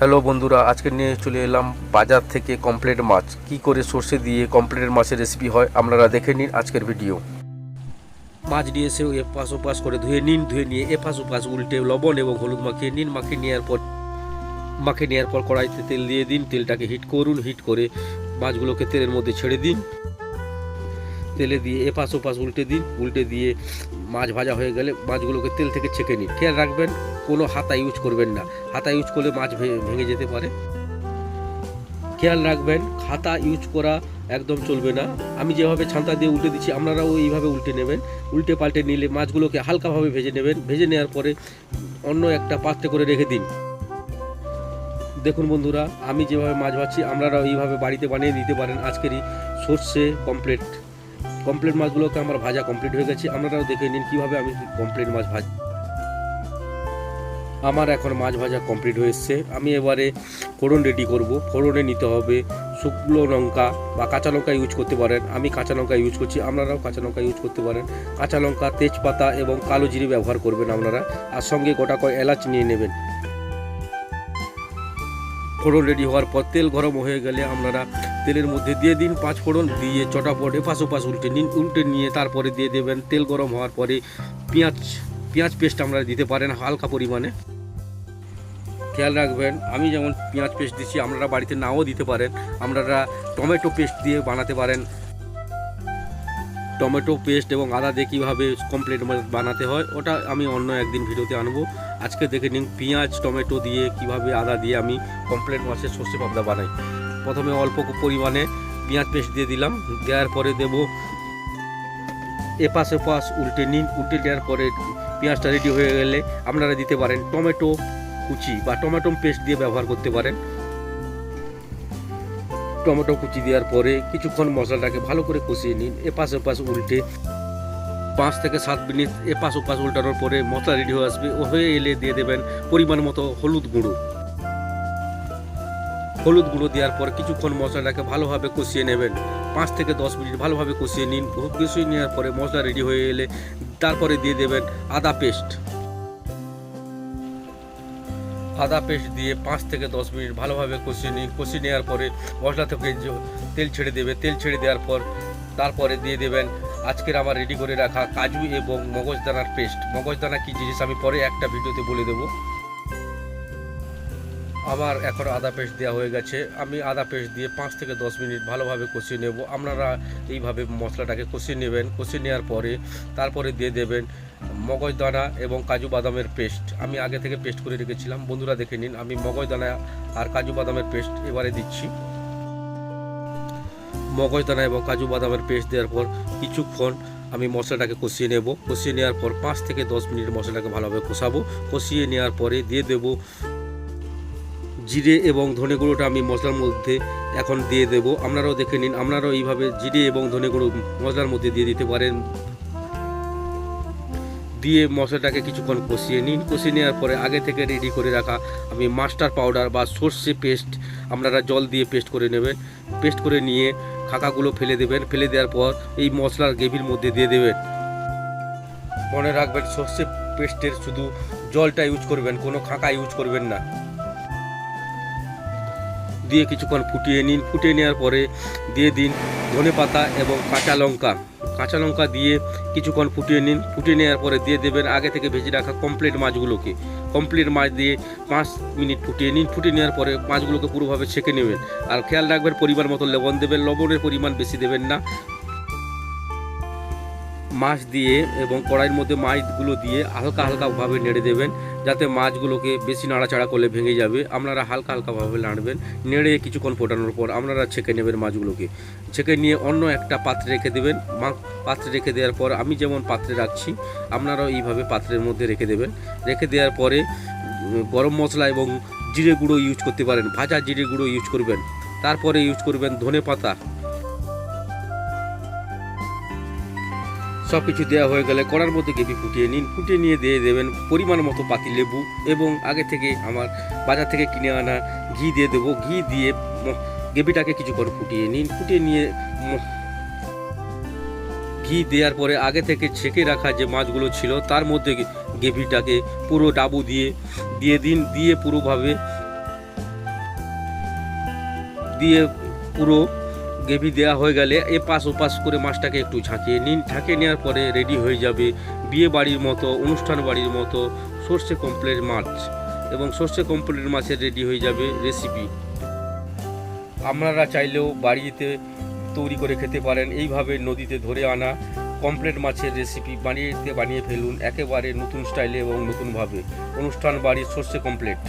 Hello বন্ধুরা, আজকে নিয়ে চলে এলাম বাজার থেকে কমপ্লেট মাছ। কি করে সর্ষে দিয়ে কমপ্লেট মাছের রেসিপি হয় আপনারা দেখে নিন আজকের ভিডিও মাছ নিয়ে এসে এপাশ ওপাশ করে ধুয়ে নিন, ধুয়ে নিয়ে এপাশ ওপাশ উল্টে লবণ এবং হলুদ মাখিয়ে নিন, মাখিয়ে নেওয়ার পর মাখিয়ে নেওয়ার পর কড়াইতে তেল দিয়ে দিন, তেলটাকে হিট করুন হিট করে মাছগুলোকে তেলের মধ্যে ছেড়ে দিন। তেলে দিয়ে এপাশ ওপাশ উল্টে দিন, উল্টে দিয়ে মাছ ভাজা হয়ে গেলে মাছগুলোকে তেল থেকে ছেঁকে নিন। খেয়াল রাখবেন, কোনো হাতা ইউজ করবেন না। হাতা ইউজ করলে মাছ ভেঙে যেতে পারে। খেয়াল রাখবেন, হাতা ইউজ করা একদম চলবে না। আমি যেভাবে ছান্তা দিয়ে উল্টে দিচ্ছি, আপনারাও এইভাবে উল্টে নেবেন। উল্টে পাল্টে নিলে মাছগুলোকে হালকাভাবে ভেজে নেবেন। ভেজে নেওয়ার পরে অন্য একটা পাত্রে করে রেখে দিন। দেখুন বন্ধুরা, আমি যেভাবে মাছ ভাজছি, আপনারাও এইভাবে বাড়িতে বানিয়ে দিতে পারেন। আজকেরই সর্ষে কমপ্লিট কমপ্লিট মাছগুলোকে আমার ভাজা কমপ্লিট হয়ে গেছে। আপনারাও দেখে নিন কীভাবে আমি কমপ্লিট মাছ ভাজ আমার এখন মাছ ভাজা কমপ্লিট হয়ে এসছে। আমি এবারে ফোড়ন রেডি করব। ফোড়নে নিতে হবে শুকনো লঙ্কা বা কাঁচা লঙ্কা ইউজ করতে পারেন। আমি কাঁচা লঙ্কা ইউজ করছি, আপনারাও কাঁচা লঙ্কা ইউজ করতে পারেন। কাঁচা লঙ্কা, তেজপাতা এবং কালো জিরে ব্যবহার করবেন আপনারা। আর সঙ্গে গোটা কয় এলাচ নিয়ে নেবেন। ফোড়ন রেডি হওয়ার পর তেল গরম হয়ে গেলে আপনারা তেলের মধ্যে দিয়ে দিন পাঁচ ফোড়ন, দিয়ে চটাপট এপাশ ওপাশ উল্টে নিন, উল্টে নিয়ে তারপরে দিয়ে দেবেন তেল গরম হওয়ার পরে পেঁয়াজ পেঁয়াজ পেস্ট আপনারা দিতে পারেন হালকা পরিমাণে। খেয়াল রাখবেন, আমি যেমন পেঁয়াজ পেস্ট দিচ্ছি আপনারা বাড়িতে নাও দিতে পারেন, আপনারা টমেটো পেস্ট দিয়ে বানাতে পারেন। টমেটো পেস্ট এবং আদা দিয়ে কীভাবে কমপ্লিট বানাতে হয়, ওটা আমি অন্য একদিন ভিডিওতে আনব। আজকে দেখে নিন পেঁয়াজ, টমেটো দিয়ে কীভাবে আদা দিয়ে আমি কমপ্লেন মাছের সর্ষে পাবদা বানাই। প্রথমে অল্প পরিমাণে পেঁয়াজ পেস্ট দিয়ে দিলাম, দেওয়ার পরে দেব এপাশ ওপাশ উল্টে নিন, উল্টে দেওয়ার পরে পেঁয়াজটা রেডি হয়ে গেলে আপনারা দিতে পারেন টমেটো কুচি বা টমেটো পেস্ট দিয়ে ব্যবহার করতে পারেন। টমেটো কুচি দেওয়ার পরে কিছুক্ষণ মশলাটাকে ভালো করে কষিয়ে নিন, এপাশ ওপাশ উল্টে পাঁচ থেকে সাত মিনিট এপাশ ওপাশ উল্টানোর পরে মশলা রেডি হয়ে আসবে। ও হয়ে এলে দিয়ে দেবেন পরিমাণ মতো হলুদ গুঁড়ো। হলুদ গুঁড়ো দেওয়ার পর কিছুক্ষণ মশলাটাকে ভালোভাবে কষিয়ে নেবেন। পাঁচ থেকে দশ মিনিট ভালোভাবে কষিয়ে নিন। কষিয়ে নেওয়ার পরে মশলা রেডি হয়ে এলে তারপরে দিয়ে দেবেন আদা পেস্ট। আদা পেস্ট দিয়ে পাঁচ থেকে দশ মিনিট ভালোভাবে কষিয়ে নিন। কষিয়ে নেওয়ার পরে মশলা থেকে তেল ছেড়ে দেবে, তেল ছেড়ে দেওয়ার পর তারপরে দিয়ে দেবেন আজকের আমার রেডি করে রাখা কাজু এবং মগজদানার পেস্ট মগজদানা কী জিনিস আমি পরে একটা ভিডিওতে বলে দেবো। আমার এখন আদা পেস্ট দেওয়া হয়ে গেছে। আমি আদা পেস্ট দিয়ে পাঁচ থেকে দশ মিনিট ভালোভাবে কষিয়ে নেব। আপনারা এইভাবে মশলাটাকে কষিয়ে নেবেন। কষিয়ে নেওয়ার পরে তারপরে দিয়ে দেবেন মগজদানা এবং কাজু বাদামের পেস্ট আমি আগে থেকে পেস্ট করে রেখেছিলাম। বন্ধুরা দেখে নিন, আমি মগজদানা আর কাজু বাদামের পেস্ট এবারে দিচ্ছি। মগজদানা এবং কাজু বাদামের পেস্ট দেওয়ার পর কিছুক্ষণ আমি মশলাটাকে কষিয়ে নেব। কষিয়ে নেওয়ার পর পাঁচ থেকে দশ মিনিট মশলাটাকে ভালোভাবে কষাবো। কষিয়ে নেওয়ার পরে দিয়ে দেব জিরে এবং ধনে গুঁড়োটা আমি মশলার মধ্যে এখন দিয়ে দেব। আপনারাও দেখে নিন, আপনারাও এইভাবে জিরে এবং ধনে গুঁড়ো মশলার মধ্যে দিয়ে দিতে পারেন। দিয়ে মশলাটাকে কিছুক্ষণ কষিয়ে নিন। কষিয়ে নেওয়ার পরে আগে থেকে রেডি করে রাখা আমি মাস্টার পাউডার বা সর্ষে পেস্ট, আপনারা জল দিয়ে পেস্ট করে নেবেন। পেস্ট করে নিয়ে খাকাগুলো ফেলে দেবেন। ফেলে দেওয়ার পর এই মশলার গ্রেভির মধ্যে দিয়ে দেবেন। মনে রাখবেন সর্ষে পেস্টের শুধু জলটা ইউজ করবেন, কোনো খাঁকা ইউজ করবেন না। দিয়ে কিছুক্ষণ ফুটিয়ে নিন। ফুটিয়ে নেওয়ার পরে দিয়ে দিন ধনে পাতা এবং কাঁচা লঙ্কা। কাঁচা লঙ্কা দিয়ে কিছুক্ষণ ফুটিয়ে নিন। ফুটিয়ে নেওয়ার পরে দিয়ে দেবেন আগে থেকে ভেজে রাখা কমপ্লিট মাছগুলোকে। কমপ্লিট মাছ দিয়ে পাঁচ মিনিট ফুটিয়ে নিন। ফুটিয়ে নেওয়ার পরে মাছগুলোকে পুরোভাবে ছেঁকে নেবেন। আর খেয়াল রাখবেন, পরিমাণ মতো লবণ দেবেন। লবণের পরিমাণ বেশি দেবেন না। মাছ দিয়ে এবং কড়াইয়ের মধ্যে মাছগুলো দিয়ে হালকা হালকাভাবে নেড়ে দেবেন। যাতে মাছগুলোকে বেশি নাড়াচাড়া করলে ভেঙে যাবে। আপনারা হালকা হালকাভাবে নাড়বেন, নেড়ে কিছুক্ষণ ফোটানোর পর আপনারা ছেঁকে নেবেন মাছগুলোকে। ছেঁকে নিয়ে অন্য একটা পাত্রে রেখে দেবেন। পাত্রে রেখে দেওয়ার পর আমি যেমন পাত্রে রাখছি, আপনারাও এইভাবে পাত্রের মধ্যে রেখে দেবেন। রেখে দেওয়ার পরে গরম মশলা এবং জিরে গুঁড়ো ইউজ করতে পারেন। ভাজা জিরে গুঁড়ো ইউজ করবেন। তারপরে ইউজ করবেন ধনে পাতা সব কিছু দেওয়া হয়ে গেলে কড়ার মধ্যে গ্রেভি ফুটিয়ে নিন। ফুটিয়ে নিয়ে দিয়ে দেবেন পরিমাণ মতো পাতি লেবু এবং আগে থেকে আমার বাজার থেকে কিনে আনা ঘি দিয়ে দেবো। ঘি দিয়ে গ্রেভিটাকে কিছুক্ষণ ফুটিয়ে নিন। ফুটিয়ে নিয়ে ঘি দেওয়ার পরে আগে থেকে ছেঁকে রাখা যে মাছগুলো ছিল, তার মধ্যে গ্রেভিটাকে পুরো ডাবু দিয়ে দিয়ে দিন। দিয়ে পুরোভাবে, দিয়ে পুরো গ্রেভি দেওয়া হয়ে গেলে এ পাশ ও পাশ করে মাছটাকে একটু ঝাঁকিয়ে নিন। ঝাঁকিয়ে নেওয়ার পরে রেডি হয়ে যাবে বিয়ে বাড়ির মতো, অনুষ্ঠান বাড়ির মতো সর্ষে কমপ্লেট মাছ এবং সর্ষে কমপ্লেট মাছের রেডি হয়ে যাবে রেসিপি আপনারা চাইলেও বাড়িতে তৈরি করে খেতে পারেন, এইভাবে নদীতে ধরে আনা কমপ্লেট মাছের রেসিপি বানিয়ে বানিয়ে ফেলুন, একেবারে নতুন স্টাইলে এবং নতুনভাবে। অনুষ্ঠান বাড়ির সর্ষে কমপ্লেট।